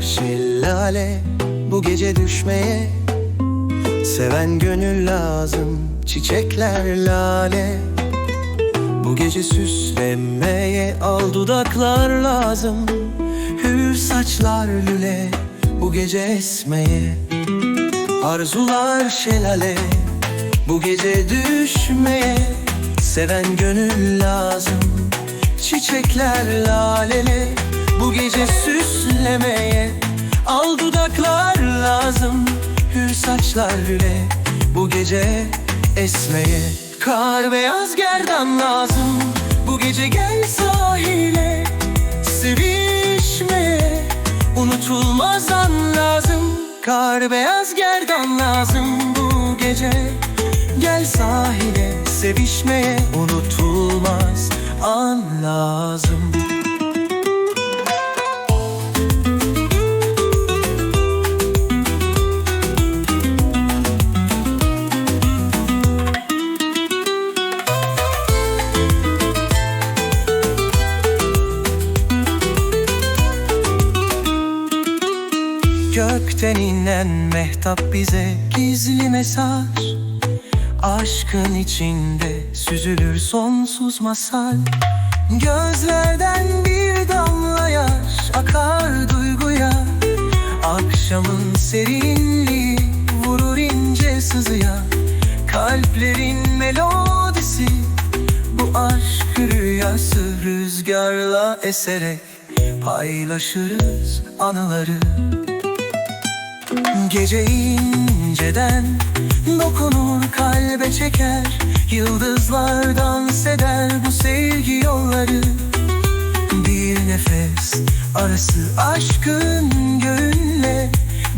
şelale bu gece düşmeye. Seven gönül lazım çiçekler lale. Bu gece süslemeye al dudaklar lazım. Hür saçlar lüle bu gece esmeye. Arzular şelale bu gece düşmeye. Seven gönül lazım Çiçekler lalele Bu gece süslemeye. Al dudaklar lazım Hür saçlar lüle Bu gece esmeye. Kar beyaz gerdan lazım Bu gece gel sahile. Sevişmeye Unutulmaz an lazım. Kar beyaz gerdan lazım bu gece Gel sahile. Sevişmeye Unutulmaz an lazım Gökten inen mehtap bize gizli mesaj. Aşkın içinde süzülür sonsuz masal. Gözlerden bir damla yaş akar duyguya. Akşamın serinliği vurur ince sızıya. Kalplerin melodisi bu aşk rüyası. Rüzgarla eserek paylaşırız anıları Gece inceden dokunur kalbe çeker. Yıldızlar dans eder bu sevgi yolları. Bir nefes arası aşkın göğünle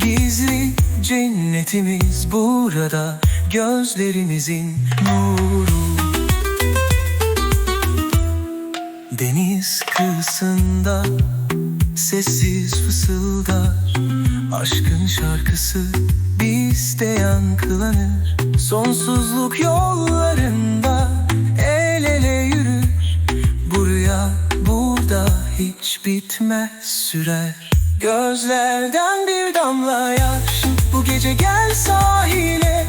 Gizli cennetimiz burada Gözlerimizin nuru. Deniz kıyısında sessiz fısıldar Aşkın şarkısı bizde yankılanır. Sonsuzluk yollarında el ele yürür. Bu rüya burada hiç bitmez sürer. Gözlerden bir damla yaş. Bu gece gel sahile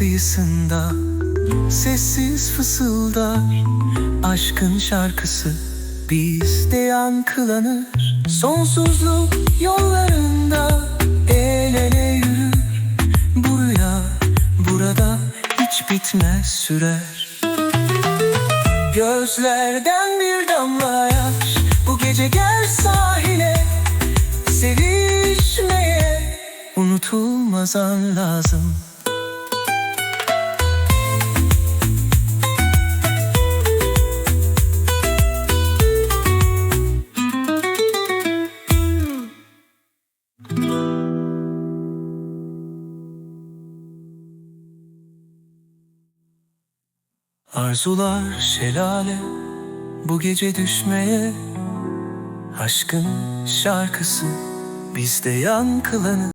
kıyısında sessiz fısıldar. Aşkın şarkısı bizde yankılanır. Sonsuzluk yollarında el ele yürür. Bu rüya burada hiç bitmez sürer. Gözlerden bir damla yaş Bu gece gel sahile. Sevişmeye Unutulmaz an lazım Arzular şelale bu gece düşmeye. Aşkın şarkısı bizde yankılanır